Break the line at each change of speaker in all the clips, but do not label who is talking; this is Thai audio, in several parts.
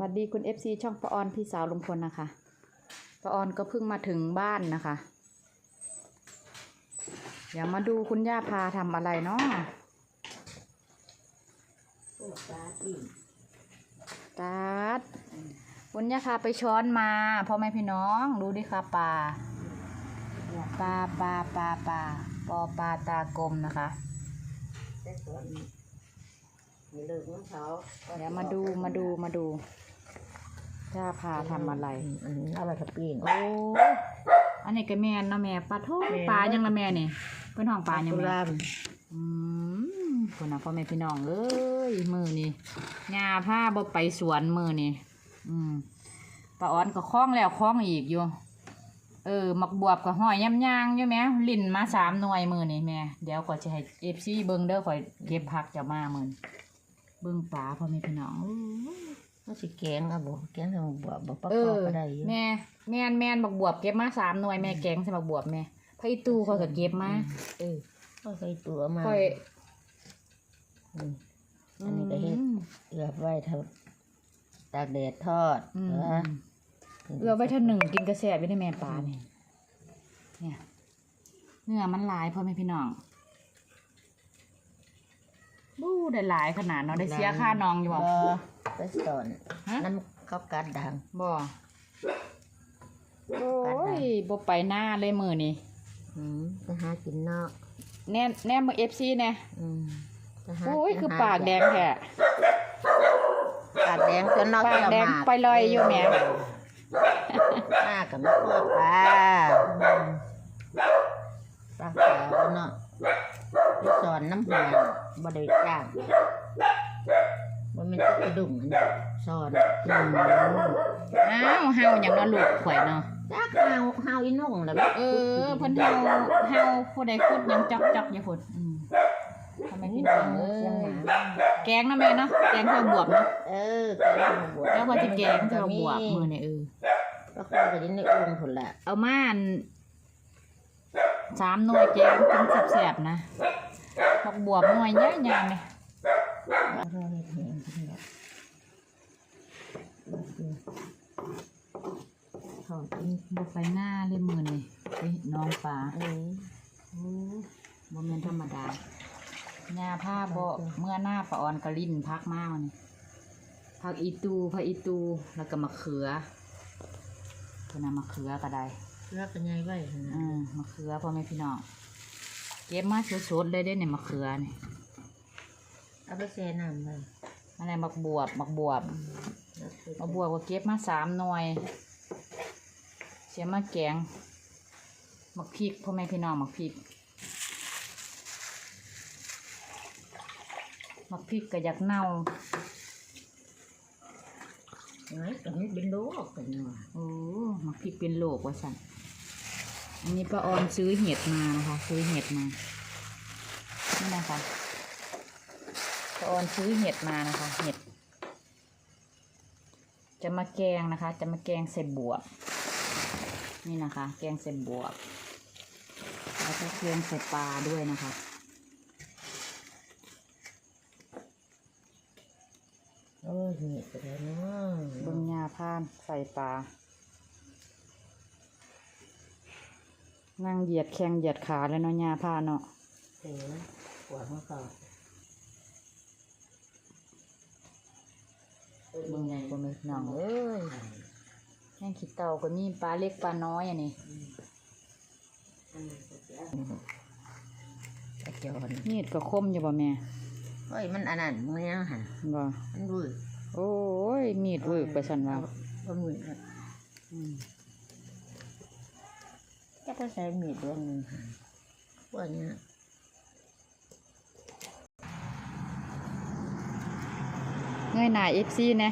สวัสดีคุณ FC ช่องปะออนพี่สาวลุงพลนะคะปะออนก็เพิ่งมาถึงบ้านนะคะ เดี๋ยวมาดูคุณย่าพาทำอะไรเนาะ
ปลูกปลาปิ้ง
ตัดคุณย่าพาไปช้อนมาพ่อแม่พี่น้องดูดิค่ะปลาปลาปลาปลาปลาปอปลาตากลมนะคะ
แต่ส่วนมีเลิกน้ำเขา
เดี๋ยวมาดูมาดูมาดู ย่าพาทำอะไร
อันนี้เอาไปทับปิ้ง
โอ้อันนี้ก็แม่นเนาะแม่ปลาทู
แม่น
ปลายังละแม่นี่เป็นห้องปลายัง
กุ
แม่
ลาม
อืมคนน่ะพ่อแม่พี่น้องเอ้ยมือนี่งาผ้าบ่ไปสวนมือนี่อืมปลาอ้อนก็คล้องแล้วคล้องอีกอยู่ เออหมักบวบกับห้อยย่ำย่างอยู่แหมลิ้นมาสามหน่วยมือนี่แม่เดี๋ยวก็จะให้เอฟซีเบิ้งเด้อข่อยเก็บผักจะมามือนี้เบิ้งปลาพ่อแม่พี่น้อง
ก็ สิแกงเอาบ่แกงทำบัวบ่ประ
เอก
อบ
อ
ก็ได้อยู่
แม่แม่นแม่นบักบวบเก็บมาสามหน่วยแม่แกงใส่บักบวบแม่พระอีตูเขาก็เก็บมาเออ
ก็ใส่ตัวมา
ค่อย
อืมอันนี้ก็เฮ็ด
อืม
เอือบไว้ทำตากแดดทอด
อืม
นะ
เอือไว้เท่าหนึ่งกินกระแสไปได้แม่ปลาเนี่ยเนี่ยเนื้อมันหลายพ่อแม่พี่น้องบู้ได้หลายขนาดเนาะได้เสียค่าน้องอยู่บ่
บ่ ไปสอน
ฮะ
น้ำเขากัดดัง
บ่โอ้ยบ่ไปหน้าเลยมือนี่
อืมไปหากินนอก
แน่แน่มาเอฟซีแน่
อืมไปหา
โอ้ย
กิน
คือ
ห
ปากแดงแท้
ปากแดงจนนอก
ปากแดง
เกี่ยวหม
ไปลอยอยู่แหม
หน้ากับมะกอกปลาปลาขาวเนาะไปสอนน้ำหวยบ่ได้จ้าง บ่แม่นกระดุมอันนี้สอน
อืมอ้าวเฮาอย่างเนาะลูกข่อยเนาะ
จักเฮาเฮาอีนุ่งแล้ว
เออเพิ่นเฮาเฮาผู้ใดพูดหยังจอกจอกอย่าพูดอืมทำไมพี่น้องเอ้
เสียงห
ย
มา
แกงนะแม่เนาะแกงเธอบวบเนาะ
เออแกงบวบ
แล้วว่าจะแกงเธอบวบมือเนี่ยเออ
ก็เข้าไปในองค์พุ่นละ
เอามาอันสามหน่วยแกงกินแสบๆนะบักบวบหน่วยใหญ่ๆเนี่ย
ว่า เราเฮ็ดแห้งพุ่นละทอดอีก
บ่ไฟหน้าเลยมือนี่ไปน้องปลา
เออ
โอ้บ่แม่นธรรมดาหญ้าผ้าโบเมื่อหน้าปออนกะลิ้นพักมากนี่ผักอีตูผักอีตูแล้วก็มะเขือพนเอามะเขือก็ได้
เลือกกันใหญ่ไว้
อืมมะเขือพ่อแม่พี่น้องเก็บมาสดๆเลยเด้เนี่ยมะเขือเนี่ย
เอาไปแช่น้ำไว้
อะไรบักบวบบักบวบ
แล้วคือ
บักบวบก็เก็บมาสามหน่วยเสียมาแกงมักพริกพ่อแม่พี่น้องมักพริกมักพริกก็อยากเน่า
ไงก็มันเป็นโรคกันเนาะ
โอ้มักพริกเป็นโรคว่าสั่นอันนี้ป้าออนซื้อเห็ดมานะคะ ซื้อเห็ดมานี่นะคะ ป้าออนซื้อเห็ดมานะคะ เห็ด จะมาแกงนะคะ จะมาแกงใส่บวบ นี่นะคะ แกงใส่บวบ แล้วก็แกงใส่ปลาด้วยนะคะ
โอ้ยนี่ก็ได้เนาะ
เบิ้งยาพานใส่ปลานั่งเหยียดแข้งเหยียดขาแล้วเนาะยาพานเนาะ
เสือปวดหัวเข่
เบิ้งไงก็ไม่น้องเอ้ยแห้งขี้เต่าก็มีปลาเล็กปลาน้อยอันนี้
กระจอน
มีดก็คมอยู่บ่แม่
เฮ้ยมันอันนั้นมึงยังหัน
บ่
มันวืด
โอ้ยมีดเวิร์กไปสันว่า
ก็มือด
อืม
จะไปใช้มีดดวงหนึงหันพวกเนี้ย
งยหน้าเอฟซีนะ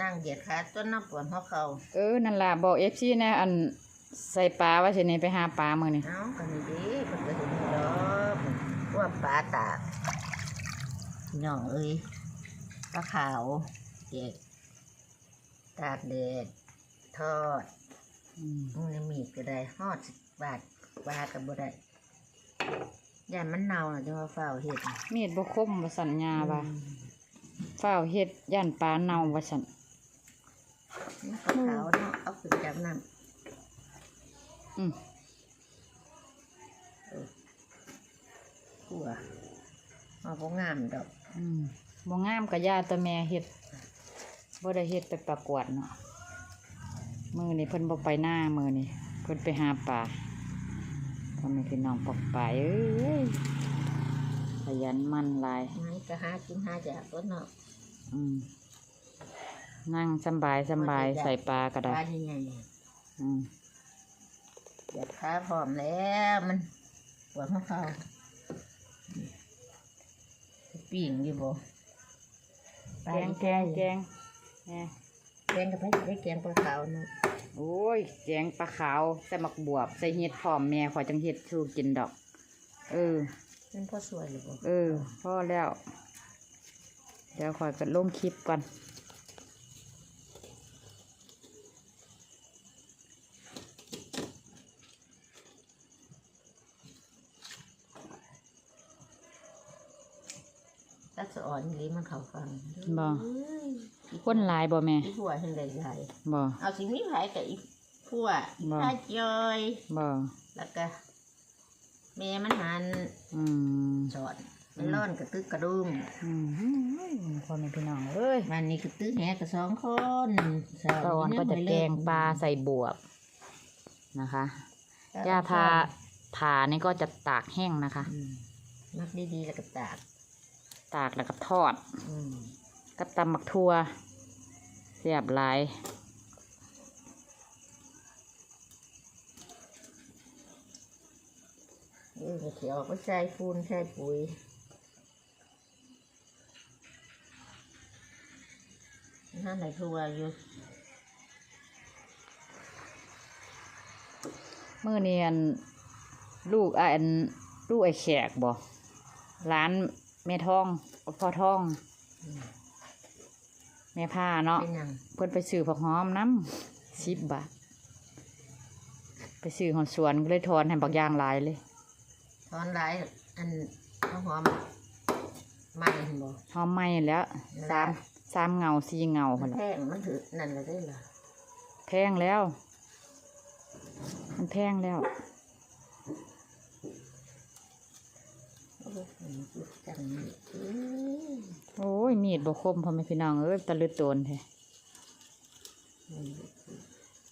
นั่งเหยียดขาจนน้ำปวดหัวเข่า
เออนั่นล่ะบอกเอฟซีนะอันใส่ปลาว่าสินี่ไปหาปลามื้อนี่
เอ้ากันนี่ดีมันก็ถึงดอกว่าปลาตากพี่น้องเอ้ยปลาขาวเด็กตากแดดทอด
อืม
มึงในมีดก็ได้ฮอดสิบบาทบาทก็บ่ได้ย่านมันเน่าน่ะจังว่าเฝ้าวเฮ็ด
มีดบ่คมบ่สัญญาว่า
อืม
ไฟ ฝ้าวเฮ็ดย่านปลาเน่าว่าซั่น
นี่ขาวๆเนาะเอาขึ้นจากน้
อืมำ
ขัวเอาพวกงามดอก
อืมบ่งามก็ย่าแตะแม่เฮ็ดบ่ได้เฮ็ดไปประกวดเนาะมื้อนี้เพิ่นบ่ไปหน้ามื้อนี้เพิ่นไปหาปลาพ่อแม่พี่น้องปอกปลาเอ้ยขยันหมันหลาย
ไงก็หากินหาจากก็เนาะ
อืมนั่งสำบายสำบายใส่ปลาก็
ป
ได้
ลาใหญ่
อืม
ๆเดี๋ยวขาพร้อมแล้วมันปวดหัวเข่าปิ่งอยู่บ่
แกงแกงแกงแหน่
แกงกับไปได้แกงปลาขาวเนาะ
โอ้ย แกงปลาขาวใส่หมักบวบใส่เห็ดพร้อมแม่ขอยจังเห็ดสู้กินดอก เออ
มันพอสวยอยู่บ่
เออพอแล้ว เดี๋ยวขอยก็ลงคลิปก่อน
ถ้าสอนนี้มันเข้าฟัง
บ่
เอ้ย
คนหลายบ่แม่
อีผัวเห็นเลยใหญ่
บ่
เอาสิ่งนี้ไผกับอีผัวอี
บ่
ป้าจอย
บ่
แล้วก็แม่มันหัน
อืม
สอน มันร้อนกระตึกกระดุม
อืมพ่อแม่พี่น้องเอ้ย
วันนี้กระตึกแหกับสองคนส
ตอนก็จะแกงปลาใส่บวบนะคะย่าทาผ่านี่ก็จะตากแห้งนะคะ
อืมมักดีๆแล้วก็ตาก
ตากแล้วก็ทอด
อืม
กับตำหมักทั่วเสียบหลาย
เออก็เขียวก็ใส่ฟูนใส่ปุ๋ย นั่นไหนทัวอยู่
เมื่อเนียนลูกอะอันลูกไอ้แขกบ่ร้านแม่ท่องพ่อท่อง แม่ผ้าเนาะ
เป็นหยัง
เพิ่นไปซื้อผักหอมน้ำสิบบาทไปซื้อหอนสวนก็เลยทอนให้บักอยางหลายเลย
ทอนหลายอันข้าวหอมไม่เห็นบ่
หอมไหม้แล้วสาม สามเงาสี่เงา
มั
พุ่
น
นละ
แพงมันถือนั่นเลยได้เหรอ
แพงแล้ว มันแพงแล้ว
โอ้โหจังนี่เอ้ย
โอ้ยมีดบกคมพ่อแม่พี่น้องเอ้ยตะลึดโตนแท้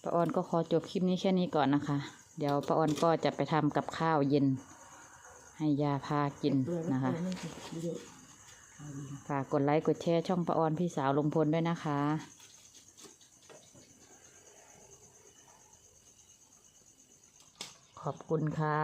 ป้าออนก็ขอจบคลิปนี้แค่นี้ก่อนนะคะ เดี๋ยวป้าออนก็จะไปทำกับข้าวเย็น ให้ยาพากินนะคะ ฝากกดไลค์กดแชร์ช่องประออนพี่สาวลุงพลด้วยนะคะ ขอบคุณค่ะ